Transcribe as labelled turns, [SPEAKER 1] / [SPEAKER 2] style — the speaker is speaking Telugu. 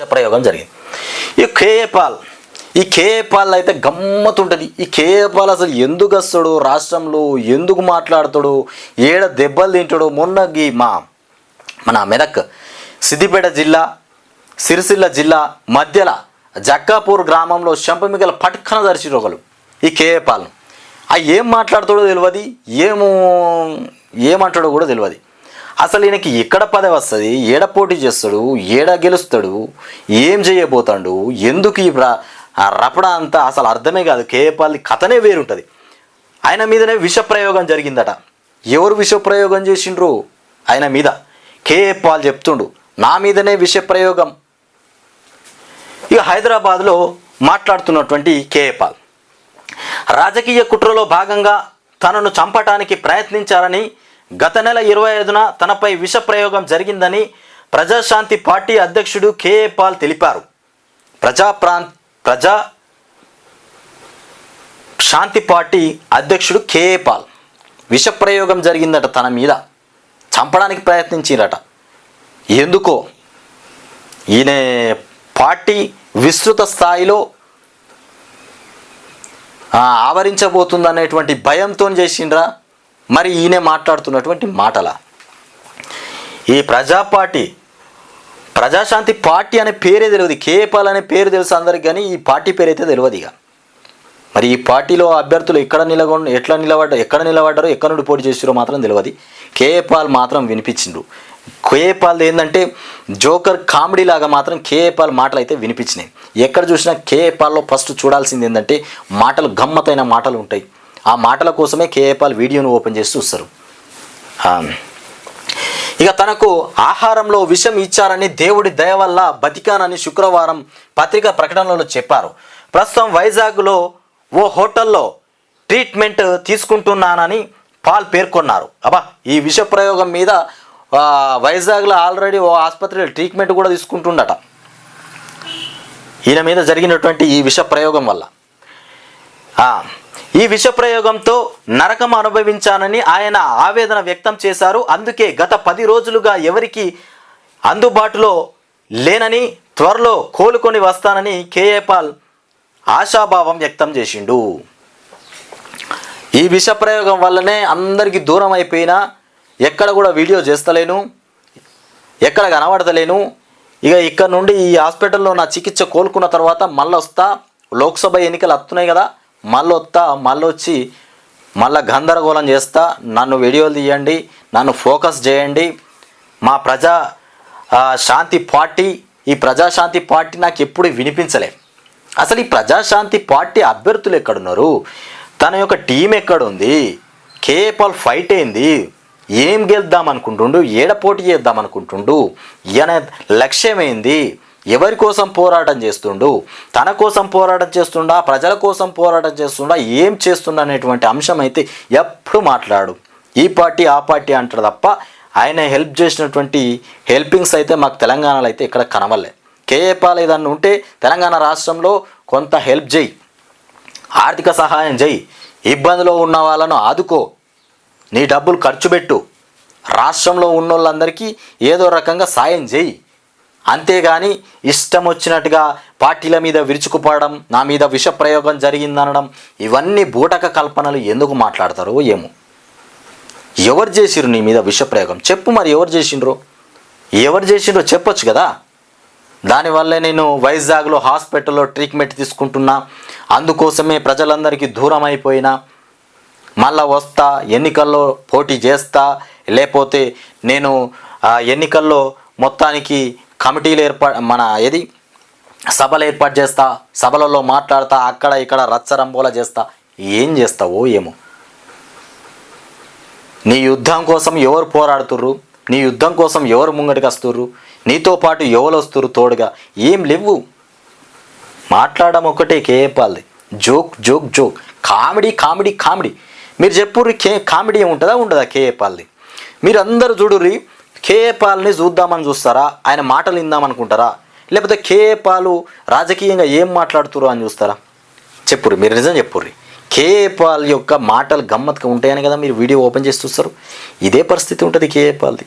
[SPEAKER 1] ప్రయోగం జరిగింది. ఈ కేఏపాల్ ఈ కేఏపాల్ అయితే గమ్మత్ ఉంటుంది ఈ కేఏపాల్ అసలు ఎందుకు వస్తాడు? రాష్ట్రంలో ఎందుకు మాట్లాడతాడు? ఏడ దెబ్బలు తింటాడు? మొన్న ఈ మా మన మెదక్ సిద్దిపేట జిల్లా సిరిసిల్ల జిల్లా మధ్యల జక్కాపూర్ గ్రామంలో శంపమిగల పట్కన దర్శిరు ఒకరు ఈ కేఏపాల్ను ఆ ఏం మాట్లాడతాడో తెలియదు ఏమో ఏమంటాడో కూడా తెలియదు అసలు ఈయనకి ఎక్కడ పదవి వస్తుంది? ఏడ పోటీ చేస్తాడు? ఏడ గెలుస్తాడు? ఏం చేయబోతాడు? ఎందుకు ఈ ఆ రపడ అంతా అసలు అర్థమే కాదు. కేఏపాల్ కథనే వేరుంటుంది. ఆయన మీదనే విష ప్రయోగం జరిగిందట. ఎవరు విష ప్రయోగం చేసిండ్రు? ఆయన మీద. కేఏ పాల్ చెప్తుండు నా మీదనే విష ప్రయోగం. ఇక హైదరాబాద్లో మాట్లాడుతున్నటువంటి కేఏ పాల్ రాజకీయ కుట్రలో భాగంగా తనను చంపటానికి ప్రయత్నించారని గత నెల ఇరవై ఐదున తనపై విష ప్రయోగం జరిగిందని ప్రజాశాంతి పార్టీ అధ్యక్షుడు కేఏ పాల్ తెలిపారు. ప్రజా ప్రాంత్ ప్రజా శాంతి పార్టీ అధ్యక్షుడు కేఏ పాల్ విష ప్రయోగం జరిగిందట తన మీద. చంపడానికి ప్రయత్నించిరట. ఎందుకో? ఈయన పార్టీ విస్తృత స్థాయిలో ఆవరించబోతుందనేటువంటి భయంతో చేసిండ్రా. మరి ఈయన మాట్లాడుతున్నటువంటి మాటల. ఈ ప్రజా పార్టీ ప్రజాశాంతి పార్టీ అనే పేరే తెలియదు కేపాల్ అనే పేరు తెలుసు అందరికి కానీ ఈ పార్టీ పేరు అయితే తెలియదు ఇక. మరి ఈ పార్టీలో అభ్యర్థులు ఎక్కడ నిలగొండ ఎట్లా నిలబడ్డారు ఎక్కడ నిలబడ్డారో ఎక్కడ నుండి పోటీ చేసారో మాత్రం తెలియదు కేఏపాల్ మాత్రం వినిపించిండ్రు. కేఏపాల్ ఏంటంటే జోకర్ కామెడీ లాగా మాత్రం కేఏపాల్ మాటలు అయితే వినిపించినాయి. ఎక్కడ చూసినా కేఏపాల్లో ఫస్ట్ చూడాల్సింది ఏంటంటే మాటలు గమ్మతైన మాటలు ఉంటాయి. ఆ మాటల కోసమే కేఏపాల్ వీడియోను ఓపెన్ చేసి చూస్తారు. ఇక తనకు ఆహారంలో విషం ఇచ్చారని దేవుడి దయ వల్ల బతికానని శుక్రవారం పత్రికా ప్రకటనలో చెప్పారు. ప్రస్తుతం వైజాగ్లో ఓ హోటల్లో ట్రీట్మెంట్ తీసుకుంటున్నానని పాల్ పేర్కొన్నారు. అబ్బా ఈ విష ప్రయోగం మీద వైజాగ్లో ఆల్రెడీ ఓ ఆసుపత్రిలో ట్రీట్మెంట్ కూడా తీసుకుంటుండట. ఈయన మీద జరిగినటువంటి ఈ విష ప్రయోగం వల్ల. ఈ విషప్రయోగంతో నరకం అనుభవించానని ఆయన ఆవేదన వ్యక్తం చేశారు. అందుకే గత పది రోజులుగా ఎవరికి అందుబాటులో లేనని త్వరలో కోలుకొని వస్తానని కేఏ పాల్ ఆశాభావం వ్యక్తం చేసిండు. ఈ విషప్రయోగం వల్లనే అందరికీ దూరం అయిపోయినా ఎక్కడ కూడా వీడియో చేస్తలేను ఎక్కడ కనబడతలేను. ఇక ఇక్కడ నుండి ఈ హాస్పిటల్లో నా చికిత్స కోలుకున్న తర్వాత మళ్ళీ వస్తా లోక్సభ ఎన్నికలు వస్తున్నాయి కదా మళ్ళీ వస్తా మళ్ళీ వచ్చి మళ్ళీ గందరగోళం చేస్తా నన్ను వీడియోలు తీయండి నన్ను ఫోకస్ చేయండి. మా ప్రజా శాంతి పార్టీ ఈ ప్రజాశాంతి పార్టీ నాకు ఎప్పుడు వినిపించలే. అసలు ఈ ప్రజాశాంతి పార్టీ అభ్యర్థులు ఎక్కడున్నారు? తన యొక్క టీం ఎక్కడుంది? కేపల్ ఫైట్ అయింది. ఏం గెలుద్దాం అనుకుంటుండు ఏడ పోటీ చేద్దాం అనుకుంటుండు ఈయన లక్ష్యమైంది? ఎవరి కోసం పోరాటం చేస్తుండు? తన కోసం పోరాటం చేస్తుండా? ప్రజల కోసం పోరాటం చేస్తుండా? ఏం చేస్తుండ అనేటువంటి అంశం అయితే ఎప్పుడు మాట్లాడు. ఈ పార్టీ ఆ పార్టీ అంటారు తప్ప ఆయన హెల్ప్ చేసినటువంటి హెల్పింగ్స్ అయితే మాకు తెలంగాణలో అయితే ఇక్కడ కనవలే కేఏపాల్ ఏదన్నా ఉంటే తెలంగాణ రాష్ట్రంలో కొంత హెల్ప్ చేయి. ఆర్థిక సహాయం చేయి. ఇబ్బందిలో ఉన్న వాళ్ళను ఆదుకో. నీ డబ్బులు ఖర్చు పెట్టు. రాష్ట్రంలో ఉన్న వాళ్ళందరికీ ఏదో రకంగా సాయం చేయి. అంతేగాని ఇష్టం వచ్చినట్టుగా పార్టీల మీద విరుచుకుపడడం నా మీద విష ప్రయోగం జరిగిందనడం ఇవన్నీ బూటక కల్పనలు ఎందుకు మాట్లాడతారో ఏమో. ఎవరు చేసిరు నీ మీద విష ప్రయోగం చెప్పు మరి ఎవరు చేసిండ్రు? ఎవరు చేసిండ్రో చెప్పొచ్చు కదా. దానివల్లే నేను వైజాగ్లో హాస్పిటల్లో ట్రీట్మెంట్ తీసుకుంటున్నా అందుకోసమే ప్రజలందరికీ దూరం అయిపోయినా మళ్ళా వస్తా ఎన్నికల్లో పోటీ చేస్తా లేకపోతే నేను ఆ ఎన్నికల్లో మొత్తానికి కమిటీలు ఏర్పా మన ఏది? సభలు ఏర్పాటు చేస్తా సభలలో మాట్లాడతా అక్కడ ఇక్కడ రచ్చరంబోల చేస్తా. ఏం చేస్తావో ఏమో. నీ యుద్ధం కోసం ఎవరు పోరాడుతుర్రు? నీ యుద్ధం కోసం ఎవరు ముంగటికి వస్తుర్రు నీతో పాటు ఎవరు వస్తుర్రు తోడుగా? ఏం లేవు. మాట్లాడడం ఒకటే కేపాలి joke joke joke. Comedy comedy comedy. మీరు చెప్పుర్రి కే కామెడీ ఉంటుందా ఉండదా కేఏపాల్ది మీరు అందరూ చూడుర్రి కేఏపాల్ని చూద్దామని చూస్తారా? ఆయన మాటలు విందామనుకుంటారా? లేకపోతే కేఏపాలు రాజకీయంగా ఏం మాట్లాడుతురు అని చూస్తారా? చెప్పుర్రి మీరు నిజం చెప్పుర్రి. కేఏపాల్ యొక్క మాటలు గమ్మత్తుగా ఉంటాయని కదా మీరు వీడియో ఓపెన్ చేసి చూస్తారు? ఇదే పరిస్థితి ఉంటుంది కేఏపాల్ది